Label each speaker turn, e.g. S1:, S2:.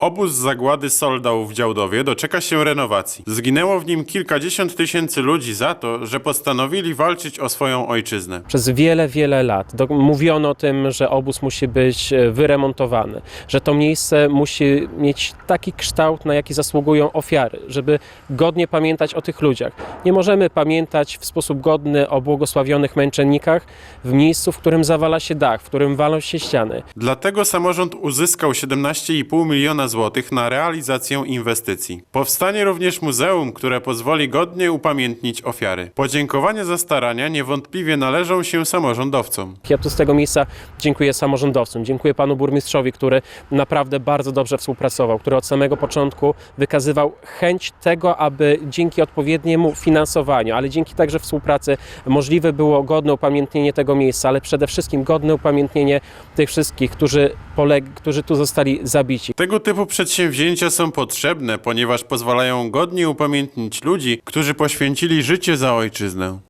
S1: Obóz zagłady Soldał w Działdowie doczeka się renowacji. Zginęło w nim kilkadziesiąt tysięcy ludzi za to, że postanowili walczyć o swoją ojczyznę.
S2: Przez wiele, wiele lat do, mówiono o tym, że obóz musi być e, wyremontowany, że to miejsce musi mieć taki kształt, na jaki zasługują ofiary, żeby godnie pamiętać o tych ludziach. Nie możemy pamiętać w sposób godny o błogosławionych męczennikach w miejscu, w którym zawala się dach, w którym walą się ściany.
S1: Dlatego samorząd uzyskał 17,5 miliona złotych na realizację inwestycji. Powstanie również muzeum, które pozwoli godnie upamiętnić ofiary. Podziękowania za starania niewątpliwie należą się samorządowcom.
S2: Ja tu z tego miejsca dziękuję samorządowcom, dziękuję panu burmistrzowi, który naprawdę bardzo dobrze współpracował, który od samego początku wykazywał chęć tego, aby dzięki odpowiedniemu finansowaniu, ale dzięki także współpracy możliwe było godne upamiętnienie tego miejsca, ale przede wszystkim godne upamiętnienie tych wszystkich, którzy, poleg- którzy tu zostali zabici.
S1: Tego typu przedsięwzięcia są potrzebne, ponieważ pozwalają godnie upamiętnić ludzi, którzy poświęcili życie za ojczyznę.